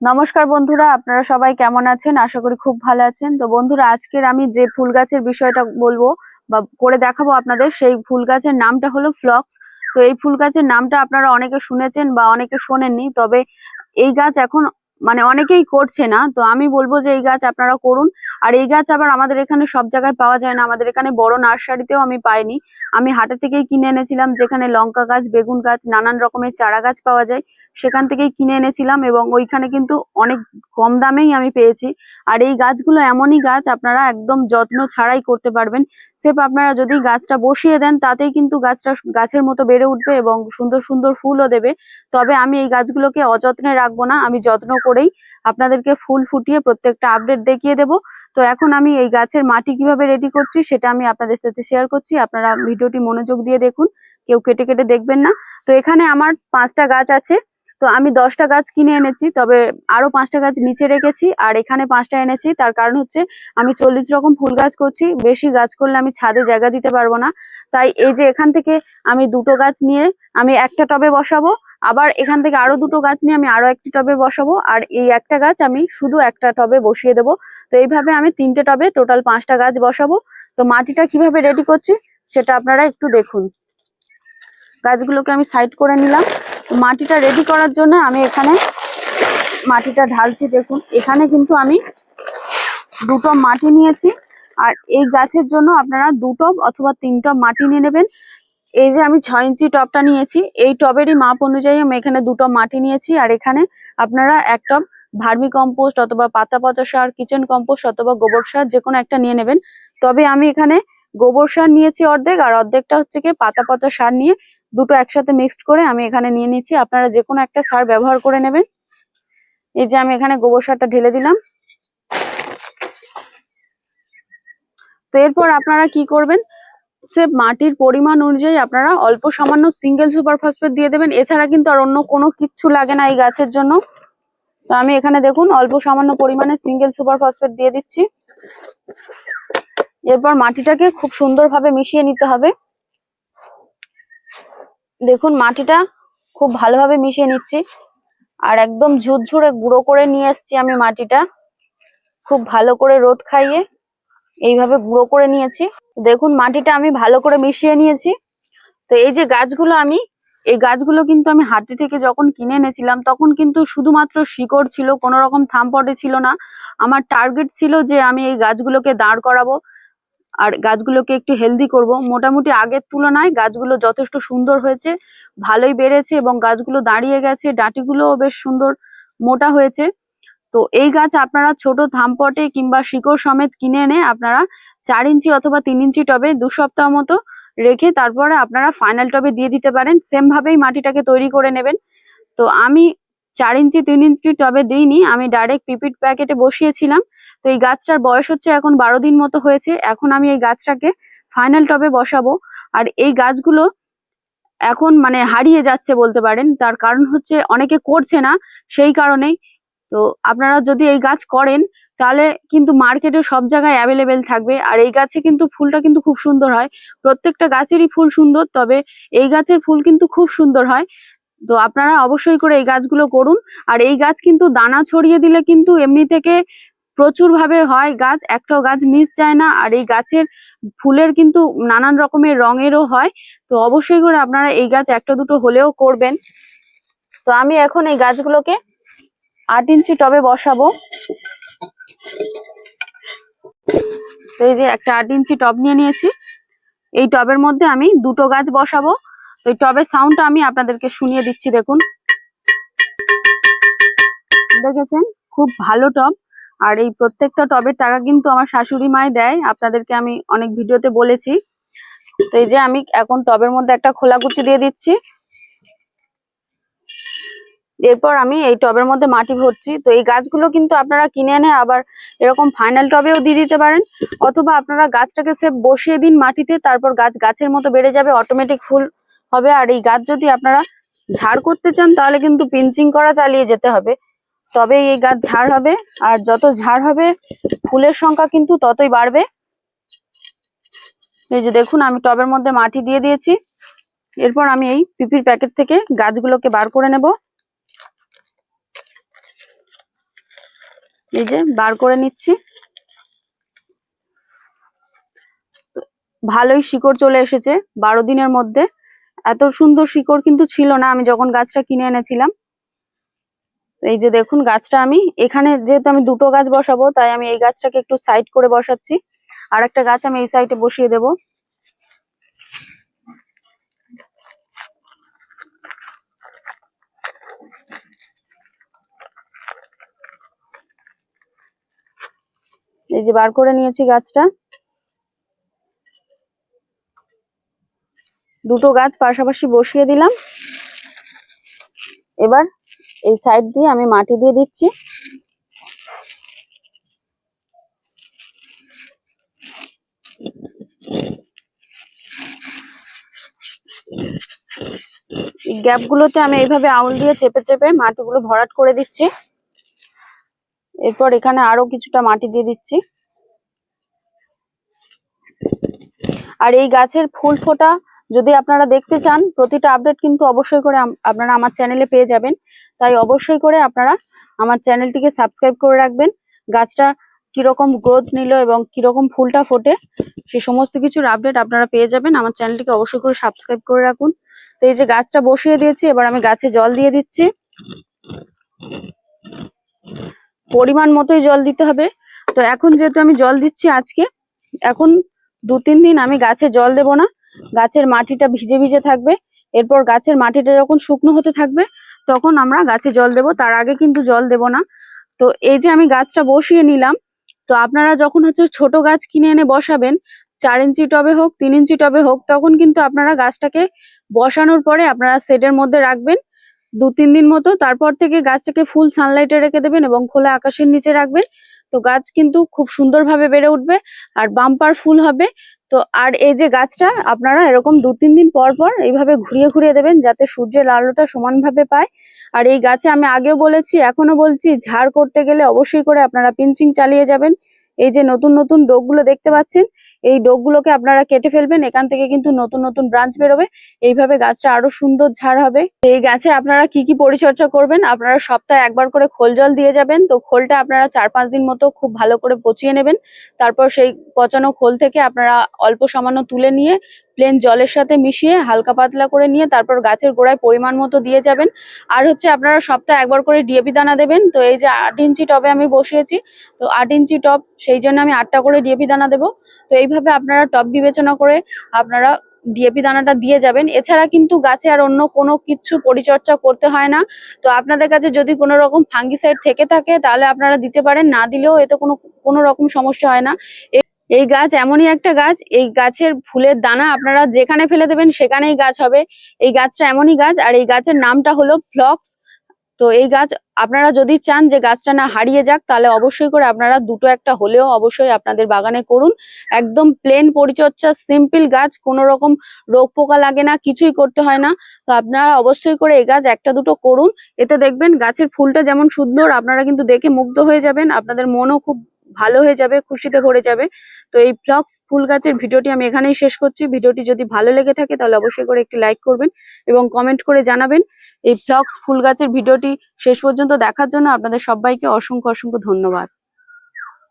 নমস্কার বন্ধুরা, আপনারা সবাই কেমন আছেন? আশা করি খুব ভালো আছেন। তো বন্ধুরা, আজকের আমি যে ফুল গাছের বিষয়টা বলব বা করে দেখাবো আপনাদের, সেই ফুল গাছের নামটা হলো ফ্লক্স। তো এই ফুল গাছের নামটা আপনারা অনেকে শুনেছেন বা অনেকে শোনেননি, তবে এই গাছ এখন মানে অনেকেই করছে না। তো আমি বলব যে এই গাছ আপনারা করুন। আর এই গাছ আবার আমাদের এখানে সব জায়গায় পাওয়া যায় না। আমাদের এখানে বড় নার্সারিতেও আমি পাইনি। আমি হাটে থেকেই কিনে এনেছিলাম, যেখানে লঙ্কা গাছ, বেগুন গাছ, নানান রকমের চারা গাছ পাওয়া যায়। সেখান থেকেই কিনে এনেছিলাম এবং ওইখানে কিন্তু অনেক কম দামেই আমি পেয়েছি। আর এই গাছগুলো এমনই গাছ, আপনারা একদম যত্ন ছাড়াই করতে পারবেন। সেপ আপনারা যদি গাছটা বসিয়ে দেন, তাতেই কিন্তু গাছটা গাছের মতো বেড়ে উঠবে এবং সুন্দর সুন্দর ফুলও দেবে। তবে আমি এই গাছগুলোকে অযত্নে রাখব না, আমি যত্ন করেই আপনাদেরকে ফুল ফুটিয়ে প্রত্যেকটা আপডেট দেখিয়ে দেব। তো এখন আমি এই গাছের মাটি কীভাবে রেডি করছি, সেটা আমি আপনাদের সাথে শেয়ার করছি। আপনারা ভিডিওটি মনোযোগ দিয়ে দেখুন, কেউ কেটে কেটে দেখবেন না। তো এখানে আমার পাঁচটা গাছ আছে। তো আমি দশটা গাছ কিনে এনেছি, তবে আরও পাঁচটা গাছ নিচে রেখেছি, আর এখানে পাঁচটা এনেছি। তার কারণ হচ্ছে, আমি চল্লিশ রকম ফুল গাছ করছি, বেশি গাছ করলে আমি ছাদে জায়গা দিতে পারব না। তাই এই যে এখান থেকে আমি দুটো গাছ নিয়ে আমি একটা টবে বসাবো, আবার এখান থেকে আরও দুটো গাছ নিয়ে আমি আরও একটি টবে বসাবো, আর এই একটা গাছ আমি শুধু একটা টবে বসিয়ে দেবো। তো এইভাবে আমি তিনটে টবে টোটাল পাঁচটা গাছ বসাবো। তো মাটিটা কীভাবে রেডি করছি, সেটা আপনারা একটু দেখুন। গাছগুলোকে আমি সাইড করে নিলাম। মাটিটা রেডি করার জন্য আমি এখানে মাটিটা ঢালছি, দেখুন। এখানে কিন্তু আমি দুটো মাটি নিয়েছি। আর এই গাছের জন্য আপনারা দু টব অথবা তিন টব মাটি নিয়ে নেবেন। এই যে আমি ছয় ইঞ্চি টবটা নিয়েছি, এই টবেরই মাপ অনুযায়ী আমি এখানে দুটো মাটি নিয়েছি। আর এখানে আপনারা এক টব ভার্মি কম্পোস্ট অথবা পাতা পচা সার, কিচেন কম্পোস্ট অথবা গোবর সার যে কোনো একটা নিয়ে নেবেন। তবে আমি এখানে গোবর সার নিয়েছি অর্ধেক, আর অর্ধেকটা হচ্ছে কি পাতা পচা সার নিয়ে দুটো একসাথে মিক্সড করে আমি এখানে নিয়ে নিচ্ছি। আপনারা যে কোনো একটা সার ব্যবহার করে নেবেন। এই যে আমি এখানে গোবর সারটা ঢেলে দিলাম। তো এরপর আপনারা কি করবেন? সে মাটির পরিমাণ অনুযায়ী আপনারা অল্প সামান্য সিঙ্গেল সুপার ফসফেট দিয়ে দেবেন। এছাড়া কিন্তু আর অন্য কোনো কিচ্ছু লাগে না এই গাছের জন্য। তো আমি এখানে দেখুন, অল্প সামান্য পরিমাণে সিঙ্গেল সুপার ফসফেট দিয়ে দিচ্ছি। এরপর মাটিটাকে খুব সুন্দরভাবে মিশিয়ে নিতে হবে। দেখুন, মাটিটা খুব ভালোভাবে মিশিয়ে নিচ্ছি। আর একদম ঝুরঝুরে গুঁড়ো করে নিয়ে এসছি আমি মাটিটা। খুব ভালো করে রোদ খাইয়ে এইভাবে গুঁড়ো করে নিয়েছি। দেখুন, মাটিটা আমি ভালো করে মিশিয়ে নিয়েছি। তো এই যে গাছগুলো আমি, এই গাছগুলো কিন্তু আমি হাটে থেকে যখন কিনে এনেছিলাম, তখন কিন্তু শুধুমাত্র শিকড় ছিল, কোনো রকম থামপটে ছিল না। আমার টার্গেট ছিল যে আমি এই গাছগুলোকে দাঁড় করাবো। আর গাছগুলোকে একটু হেলদি করব। মোটামুটি আগের তুলনায় গাছগুলো যথেষ্ট সুন্দর হয়েছে, ভালোই বেড়েছে এবং গাছগুলো দাঁড়িয়ে গেছে, ডাঁটিগুলোও বেশ সুন্দর মোটা হয়েছে। তো এই গাছ আপনারা ছোট থামপটে কিংবা শিকড় সমেত কিনে এনে আপনারা চার ইঞ্চি অথবা তিন ইঞ্চি টবে দু সপ্তাহ মতো রেখে তারপরে আপনারা ফাইনাল টবে দিয়ে দিতে পারেন। সেম ভাবেই মাটিটাকে তৈরি করে নেবেন। তো আমি চার ইঞ্চি, তিন ইঞ্চি টবে দিইনি, আমি ডাইরেক্ট পিপিট প্যাকেটে বসিয়েছিলাম। তো এই গাছটার বয়স হচ্ছে এখন বারো দিন মতো হয়েছে। এখন আমি এই গাছটাকে ফাইনাল টবে বসাবো। আর এই গাছগুলো এখন মানে হারিয়ে যাচ্ছে বলতে পারেন। তার কারণ হচ্ছে অনেকে করছে না সেই কারণেই। তো আপনারা যদি এই গাছ করেন, তাহলে কিন্তু মার্কেটে সব জায়গায় অ্যাভেলেবেল থাকবে। আর এই গাছে কিন্তু ফুলটা কিন্তু খুব সুন্দর হয়। প্রত্যেকটা গাছেরই ফুল সুন্দর, তবে এই গাছের ফুল কিন্তু খুব সুন্দর হয়। তো আপনারা অবশ্যই করে এই গাছগুলো করুন। আর এই গাছ কিন্তু দানা ছড়িয়ে দিলে কিন্তু এমনি থেকে প্রচুর ভাবে হয় গাছ, একটাও গাছ মিস যায় না। আর এই গাছের ফুলের কিন্তু নানান রকমের রঙেরও হয়। তো অবশ্যই করে আপনারা এই গাছ একটা দুটো হলেও করবেন। তো আমি এখন এই গাছগুলোকে আট ইঞ্চি টবে বসাবো। এই যে একটা আট ইঞ্চি টব নিয়ে নিয়েছি। এই টবের মধ্যে আমি দুটো গাছ বসাবো। তো এই টবের সাউন্ডটা আমি আপনাদেরকে শুনিয়ে দিচ্ছি, দেখুন। দেখেছেন? খুব ভালো টব। আর এই প্রত্যেকটা টবের টাকা কিন্তু আমার শাশুড়ি মাই দেয়। আপনাদেরকে আমি অনেক ভিডিওতে বলেছি। তো এই যে আমি এখন টবের মধ্যে একটা খোলা কুচি দিয়ে দিচ্ছি। এরপর আমি এই টবের মধ্যে মাটি ভরছি। তো এই গাছগুলো কিন্তু আপনারা কিনে এনে আবার এরকম ফাইনাল টবেও দিয়ে দিতে পারেন। অথবা আপনারা গাছটাকে সে বসিয়ে দিন মাটিতে, তারপর গাছ গাছের মতো বেড়ে যাবে অটোমেটিক ফুল হবে। আর এই গাছ যদি আপনারা ঝাড় করতে চান, তাহলে কিন্তু পিঞ্চিং করা চালিয়ে যেতে হবে। তবে এই গাছ ঝাড় হবে। আর যত ঝাড় হবে, ফুলের সংখ্যা কিন্তু ততই বাড়বে। এই যে দেখুন, আমি টবের মধ্যে মাটি দিয়ে দিয়েছি। এরপর আমি এই পিপির প্যাকেট থেকে গাছগুলোকে বার করে নেব। এই যে বার করে নিচ্ছি। ভালোই শিকড় চলে এসেছে বারো দিনের মধ্যে। এত সুন্দর শিকড় কিন্তু ছিল না, আমি যখন গাছটা কিনে এনেছিলাম। এই যে দেখুন গাছটা আমি, এখানে যেহেতু আমি দুটো গাছ বসাবো, তাই আমি এই গাছটাকে একটু সাইড করে বসাচ্ছি। আর একটা গাছ আমি এই সাইডে বসিয়ে দেব। এই যে বার করে নিয়েছি গাছটা। দুটো গাছ পাশাপাশি বসিয়ে দিলাম। এবার এই সাইড দিয়ে আমি মাটি দিয়ে দিচ্ছি। এই গ্যাপ গুলোতে আমি এইভাবে আউল দিয়ে চেপে চেপে মাটিগুলো ভরাট করে দিচ্ছি। এরপর এখানে আরও কিছুটা মাটি দিয়ে দিচ্ছি। আর এই গাছের ফুল ফোটা যদি আপনারা দেখতে চান, প্রতিটা আপডেট কিন্তু অবশ্যই করে আপনারা আমার চ্যানেলে পেয়ে যাবেন। তাই অবশ্যই করে আপনারা আমার চ্যানেলটিকে সাবস্ক্রাইব করে রাখবেন। গাছটা কীরকম গ্রোথ নিল এবং কীরকম ফুলটা ফোটে সে সমস্ত কিছুর আপডেট আপনারা পেয়ে যাবেন। আমার চ্যানেলটিকে অবশ্যই করে সাবস্ক্রাইব করে রাখুন। তো এই যে গাছটা বসিয়ে দিয়েছি, এবার আমি গাছে জল দিয়ে দিচ্ছি। পরিমাণ মতোই জল দিতে হবে। তো এখন যেহেতু আমি জল দিচ্ছি আজকে, এখন দু তিন দিন আমি গাছে জল দেব না। গাছের মাটিটা ভিজে ভিজে থাকবে। এরপর গাছের মাটিটা যখন শুকনো হতে থাকবে তখন আমরা গাছে জল দেব, তার আগে কিন্তু জল দেব না। তো এই যে আমি গাছটা বসিয়ে নিলাম, তো আপনারা যখন হচ্ছে ছোট গাছ কিনে এনে বসাবেন, চার ইঞ্চি টবে হোক, তিন ইঞ্চি টবে হোক, তখন কিন্তু আপনারা গাছটাকে বসানোর পরে আপনারা শেডের মধ্যে রাখবেন। দু, তিন দিন মতো, তারপর থেকে গাছটাকে ফুল সানলাইটে রেখে দেবেন এবং খোলা আকাশের নিচে রাখবেন। তো গাছ কিন্তু খুব সুন্দরভাবে বেড়ে উঠবে আর বাম্পার ফুল হবে। তো আর এই যে গাছটা, আপনারা এরকম দু, তিন দিন পর পর এইভাবে ঘুরিয়ে ঘুরিয়ে দেবেন, যাতে সূর্যের আলোটা সমানভাবে পায়। আর এই গাছে আমি আগেও বলেছি এখনও বলছি, ঝাড় করতে গেলে অবশ্যই করে আপনারা পিঞ্চিং চালিয়ে যাবেন। এই যে নতুন নতুন ডোকগুলো দেখতে পাচ্ছেন, এই ডোকগুলোকে আপনারা কেটে ফেলবেন, এখান থেকে কিন্তু নতুন নতুন ব্রাঞ্চ বেরোবে। এইভাবে গাছটা আরও সুন্দর ঝাড় হবে। এই গাছে আপনারা কি কি পরিচর্যা করবেন, আপনারা সপ্তাহে একবার করে খোল জল দিয়ে যাবেন। তো খোলটা আপনারা চার পাঁচ দিন মতো খুব ভালো করে পচিয়ে নেবেন। তারপর সেই পচানো খোল থেকে আপনারা অল্প সামান্য তুলে নিয়ে প্লেন জলের সাথে মিশিয়ে হালকা পাতলা করে নিয়ে তারপর গাছের গোড়ায় পরিমাণ মতো দিয়ে যাবেন। আর হচ্ছে আপনারা সপ্তাহে একবার করে ডিএপি দানা দেবেন। তো এই যে আট ইঞ্চি টবে আমি বসিয়েছি, তো আট ইঞ্চি টব, সেই জন্য আমি আটটা করে ডিএপি দানা দেবো। তো এইভাবে আপনারা টব বিবেচনা করে আপনারা ডিএপি দানাটা দিয়ে যাবেন। এছাড়া কিন্তু গাছে আর অন্য কোনো কিছু পরিচর্যা করতে হয় না। তো আপনাদের কাছে যদি কোনো রকম ফাঙ্গিসাইড থেকে থাকে, তাহলে আপনারা দিতে পারেন। না দিলেও এতে কোনো কোনো রকম সমস্যা হয় না। এই গাছ এমনই একটা গাছ, এই গাছের ফুলের দানা আপনারা যেখানে ফেলে দেবেন সেখানেই গাছ হবে। এই গাছটা এমনই গাছ, আর এই গাছের নামটা হলো ফ্লক্স। তো এই গাছ আপনারা যদি চান যে গাছটা না হারিয়ে যাক, তাহলে অবশ্যই করে আপনারা দুটো একটা হলেও অবশ্যই আপনাদের বাগানে করুন। একদম প্লেন পরিচর্যা সিম্পল গাছ, কোনো রকম রোগ পোকা লাগে না, কিছুই করতে হয় না। তো আপনারা অবশ্যই করে এই গাছ একটা দুটো করুন। এতে দেখবেন গাছের ফুলটা যেমন সুন্দর, আপনারা কিন্তু দেখে মুগ্ধ হয়ে যাবেন। আপনাদের মনও খুব ভালো হয়ে যাবে, খুশিতে ভরে যাবে। তো এই ফ্লক্স ফুল গাছের ভিডিওটি আমি এখানেই শেষ করছি। ভিডিওটি যদি ভালো লেগে থাকে তাহলে অবশ্যই করে একটি লাইক করবেন এবং কমেন্ট করে জানাবেন। এই ফ্লক্স ফুল গাছের ভিডিওটি শেষ পর্যন্ত দেখার জন্য আপনাদের সবাইকে অসংখ্য অসংখ্য ধন্যবাদ।